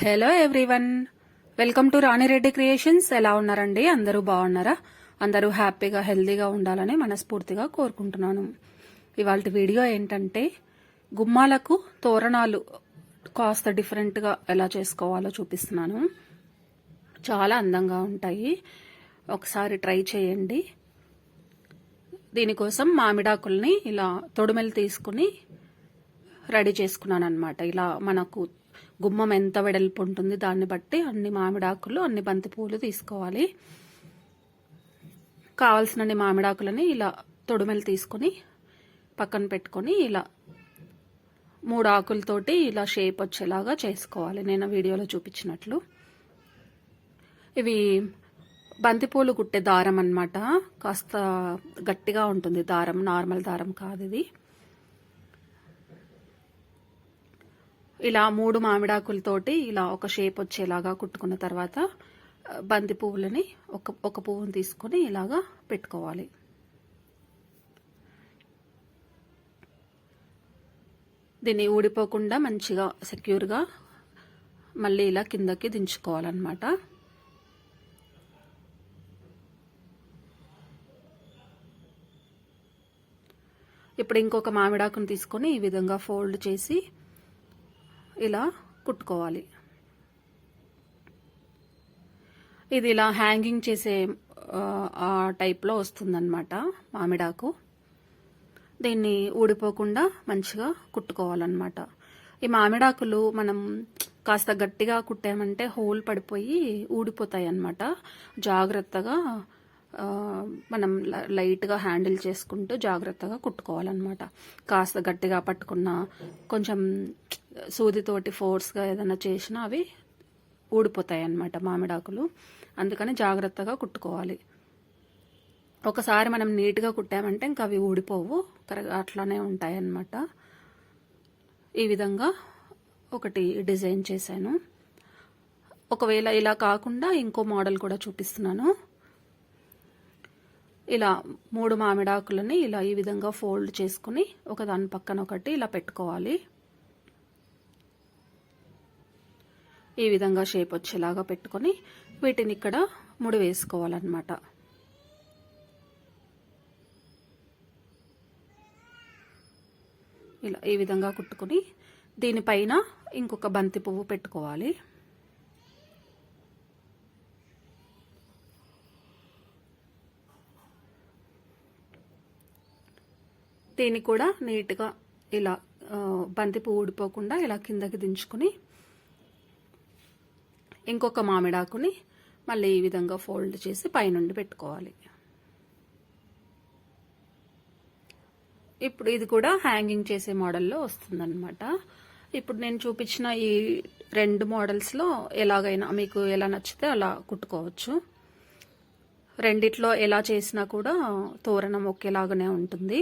Hello everyone welcome to Rani Reddy creations ఎలా ఉన్నారండి? అందరూ బాగున్నారా? అందరూ హ్యాపీగా హెల్దీగా ఉండాలని మనస్ఫూర్తిగా కోరుకుంటున్నాను. ఇవాళ వీడియో ఏంటంటే గుమ్మాలకు తోరణాలు కాస్త డిఫరెంట్గా ఎలా చేసుకోవాలో చూపిస్తున్నాను. చాలా అందంగా ఉంటాయి. ఒకసారి ట్రై చేయండి. దీనికోసం మామిడాకుల్ని ఇలా తొడుమెలు తీసుకుని రెడీ చేసుకున్నాను అనమాట ఇలా మనకు గుమ్మం ఎంత వెడల్పు ఉంటుంది దాన్ని బట్టి అన్ని మామిడాకులు అన్ని బంతిపూలు తీసుకోవాలి. కావాల్సినన్ని మామిడాకులని ఇలా తొడుమెలు తీసుకొని పక్కన పెట్టుకొని ఇలా మూడు ఆకులతోటి ఇలా షేప్ వచ్చేలాగా చేసుకోవాలి. నేను వీడియోలో చూపించినట్లు. ఇవి బంతిపూలు కుట్టే దారం అన్నమాట. కాస్త గట్టిగా ఉంటుంది దారం నార్మల్ దారం కాదు ఇది. ఇలా మూడు మామిడాకులతోటి ఇలా ఒక షేప్ వచ్చేలాగా కుట్టుకున్న తర్వాత బంతి పువ్వులని ఒక ఒక పువ్వుని తీసుకొని ఇలాగా పెట్టుకోవాలి. దీన్ని ఊడిపోకుండా మంచిగా సెక్యూర్గా మళ్ళీ ఇలా కిందకి దించుకోవాలన్నమాట. ఇప్పుడు ఇంకొక మామిడాకును తీసుకొని ఈ విధంగా ఫోల్డ్ చేసి ఇలా కుట్టుకోవాలి. ఇది ఇలా హ్యాంగింగ్ చేసే ఆ టైప్లో వస్తుందన్నమాట మామిడాకు. దీన్ని ఊడిపోకుండా మంచిగా కుట్టుకోవాలన్నమాట. ఈ మామిడాకులు మనం కాస్త గట్టిగా కుట్టామంటే హోల్ పడిపోయి ఊడిపోతాయి అన్నమాట జాగ్రత్తగా మనం లైట్గా హ్యాండిల్ చేసుకుంటూ జాగ్రత్తగా కుట్టుకోవాలన్నమాట. కాస్త గట్టిగా పట్టుకున్న కొంచెం సూదితోటి ఫోర్స్గా ఏదైనా చేసినా అవి ఊడిపోతాయి అన్నమాట మామిడాకులు. అందుకని జాగ్రత్తగా కుట్టుకోవాలి. ఒకసారి మనం నీట్గా కుట్టామంటే ఇంకా అవి ఊడిపోవు. కరెక్ట్ అట్లానే ఉంటాయి అన్నమాట ఈ విధంగా ఒకటి డిజైన్ చేశాను. ఒకవేళ ఇలా కాకుండా ఇంకో మోడల్ కూడా చూపిస్తున్నాను. ఇలా మూడు మామిడాకులని ఇలా ఈ విధంగా ఫోల్డ్ చేసుకుని ఒక దాని పక్కన ఒకటి ఇలా పెట్టుకోవాలి. ఈ విధంగా షేప్ వచ్చేలాగా పెట్టుకొని వీటిని ఇక్కడ ముడి వేసుకోవాలన్నమాట. ఇలా ఈ విధంగా కుట్టుకొని దీనిపైన ఇంకొక బంతి పువ్వు పెట్టుకోవాలి. దీన్ని కూడా నీట్గా ఇలా బంతి పువ్వు ఊడిపోకుండా ఇలా కిందకి దించుకొని ఇంకొక మామిడాకుని మళ్ళీ ఈ విధంగా ఫోల్డ్ చేసి పైనుండి పెట్టుకోవాలి. ఇప్పుడు ఇది కూడా హ్యాంగింగ్ చేసే మోడల్లో వస్తుందన్నమాట. ఇప్పుడు నేను చూపించిన ఈ రెండు మోడల్స్లో ఎలాగైనా మీకు ఎలా నచ్చితే అలా కుట్టుకోవచ్చు. రెండిట్లో ఎలా చేసినా కూడా తోరణం ఒకేలాగానే ఉంటుంది.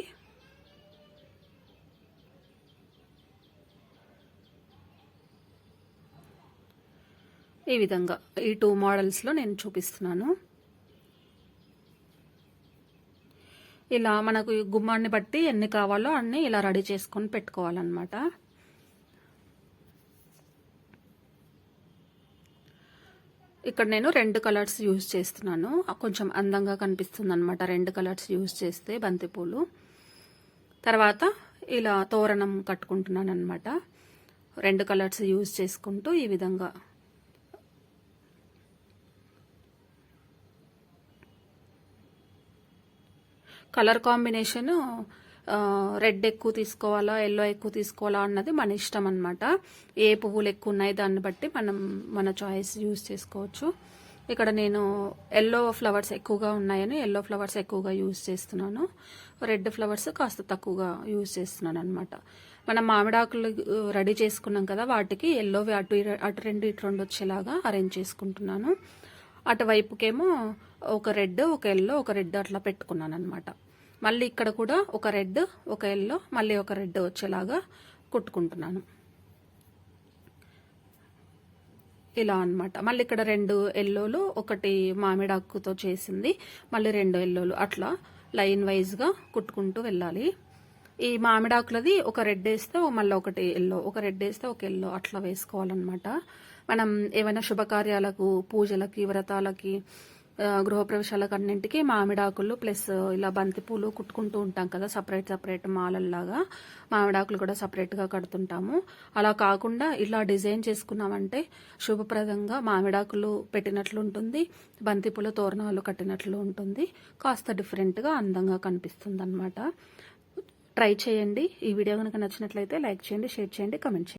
ఈ విధంగా ఈ టూ మోడల్స్లో నేను చూపిస్తున్నాను. ఇలా మనకు గుమ్మాన్ని బట్టి ఎన్ని కావాలో అన్ని ఇలా రెడీ చేసుకొని పెట్టుకోవాలన్నమాట. ఇక్కడ నేను రెండు కలర్స్ యూజ్ చేస్తున్నాను. కొంచెం అందంగా కనిపిస్తుంది అనమాట రెండు కలర్స్ యూజ్ చేస్తే బంతిపూలు తర్వాత ఇలా తోరణం కట్టుకుంటున్నాను అనమాట రెండు కలర్స్ యూజ్ చేసుకుంటూ ఈ విధంగా కలర్ కాంబినేషన్ రెడ్ ఎక్కువ తీసుకోవాలా ఎల్లో ఎక్కువ తీసుకోవాలా అన్నది మన ఇష్టం అనమాట ఏ పువ్వులు ఎక్కువ ఉన్నాయి దాన్ని బట్టి మనం మన చాయిస్ యూస్ చేసుకోవచ్చు. ఇక్కడ నేను ఎల్లో ఫ్లవర్స్ ఎక్కువగా ఉన్నాయని ఎల్లో ఫ్లవర్స్ ఎక్కువగా యూజ్ చేస్తున్నాను. రెడ్ ఫ్లవర్స్ కాస్త తక్కువగా యూజ్ చేస్తున్నాను అనమాట మనం మామిడాకులు రెడీ చేసుకున్నాం కదా వాటికి ఎల్లోవి అటు అటు రెండు ఇటు రెండు వచ్చేలాగా అరేంజ్ చేసుకుంటున్నాను. అటువైపుకేమో ఒక రెడ్ ఒక ఎల్లో ఒక రెడ్ అట్లా పెట్టుకున్నాను అనమాట మళ్ళీ ఇక్కడ కూడా ఒక రెడ్ ఒక ఎల్లో మళ్ళీ ఒక రెడ్ వచ్చేలాగా కుట్టుకుంటున్నాను. ఇలా అనమాట మళ్ళీ ఇక్కడ రెండు ఎల్లోలు ఒకటి మామిడాకుతో చేసింది మళ్ళీ రెండు ఎల్లోలు. అట్లా లైన్ వైజ్గా కుట్టుకుంటూ వెళ్ళాలి. ఈ మామిడాకులది ఒక రెడ్ వేస్తే మళ్ళీ ఒకటి ఎల్లో ఒక రెడ్ వేస్తే ఒక ఎల్లో అట్లా వేసుకోవాలన్నమాట. మనం ఏమైనా శుభకార్యాలకు పూజలకి వ్రతాలకి గృహప్రవేశాలకు అన్నింటికి మామిడాకులు ప్లస్ ఇలా బంతిపూలు కుట్టుకుంటూ ఉంటాం కదా సపరేట్ సపరేట్ మాలల్లాగా. మామిడాకులు కూడా సపరేట్గా కడుతుంటాము. అలా కాకుండా ఇలా డిజైన్ చేసుకున్నామంటే శుభప్రదంగా మామిడాకులు పెట్టినట్లు ఉంటుంది బంతిపూల తోరణాలు కట్టినట్లు ఉంటుంది. కాస్త డిఫరెంట్గా అందంగా కనిపిస్తుంది అనమాట ట్రై చేయండి. ఈ వీడియో కనుక నచ్చినట్లయితే లైక్ చేయండి షేర్ చేయండి కమెంట్ చేయండి.